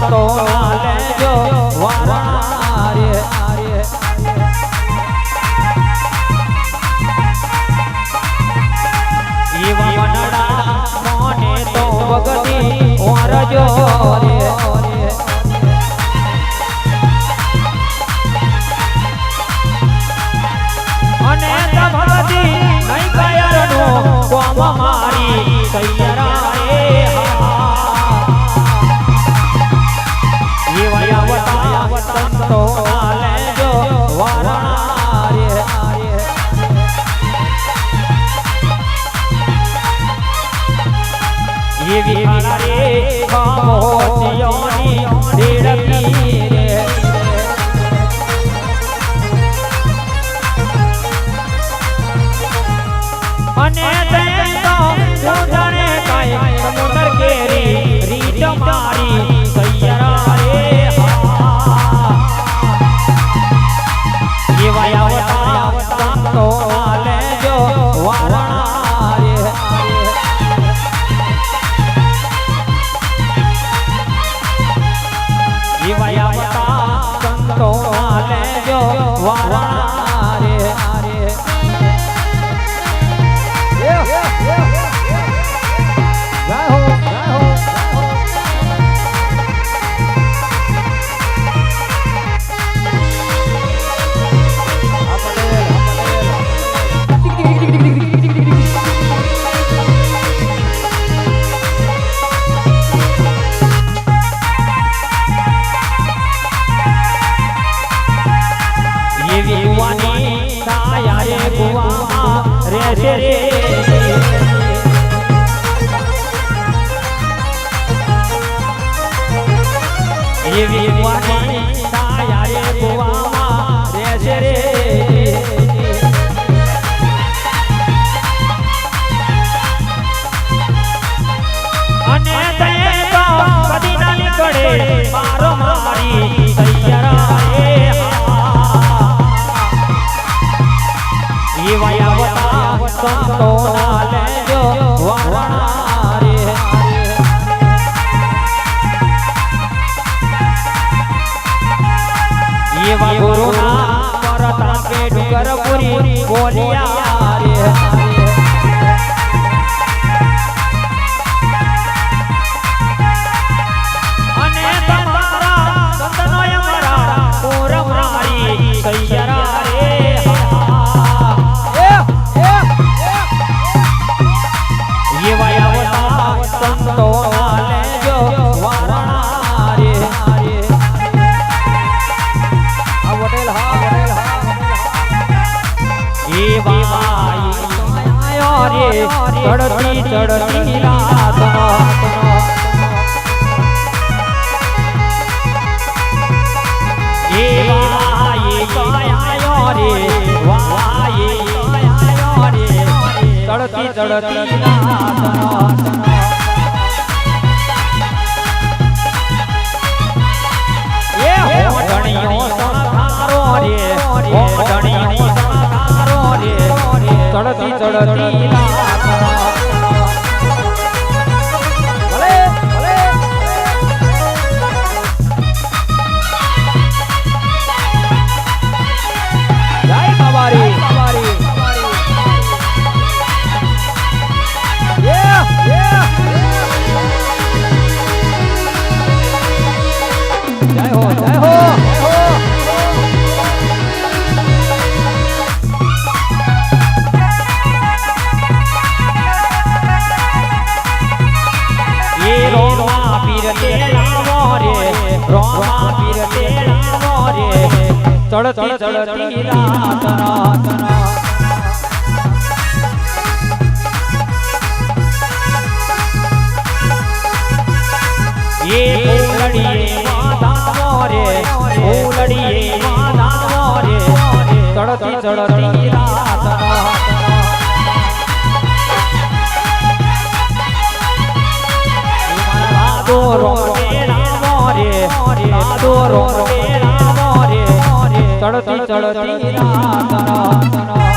એવા આવતા કુવાની સાયા રે કુવામાં રહેશે રે અને તે તો કદી ના નીકળે મારો મારી સૈયરા રે હા એવા એવા ગુરુના પરતા કે ડુંગરપુરી બોલિયા રે ચડતી ચડતી રાતનો એ આયો રે વાય રે ચડતી ચડતી રાતનો ચડતી ચડતી રાતનો ચડતી ચડતી રાત રાત એ ફૂલડીએ માધાવો રે ફૂલડીએ માધાવો રે ચડતી ચડતી રાત રાત રાધો રોમેલા મોરે રાધો રોમેલા મોરે ચડતી ચડતી રાત રાત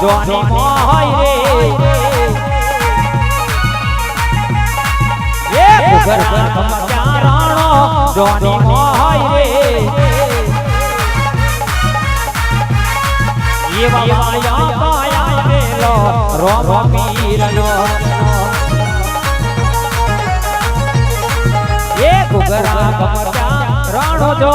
જોની મોહય રે એ કુગરા કમ ક્યાં રાણો જોની મોહય રે. એવા વાળિયા પાયા પેલો રોમ પીરનો એ ગુગરા કમરા રાણો જો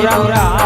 ये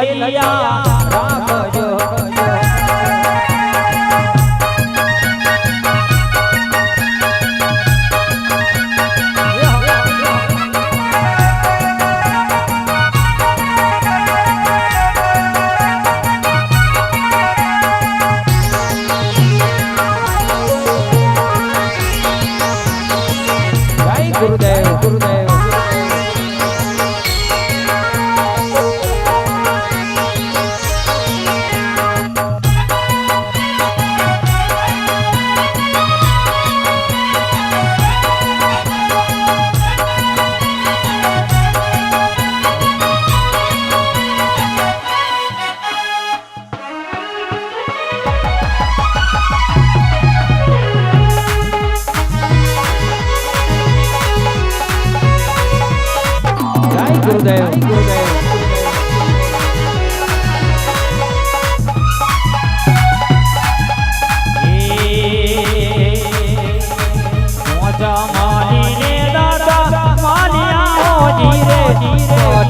એ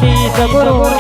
कीच गुरु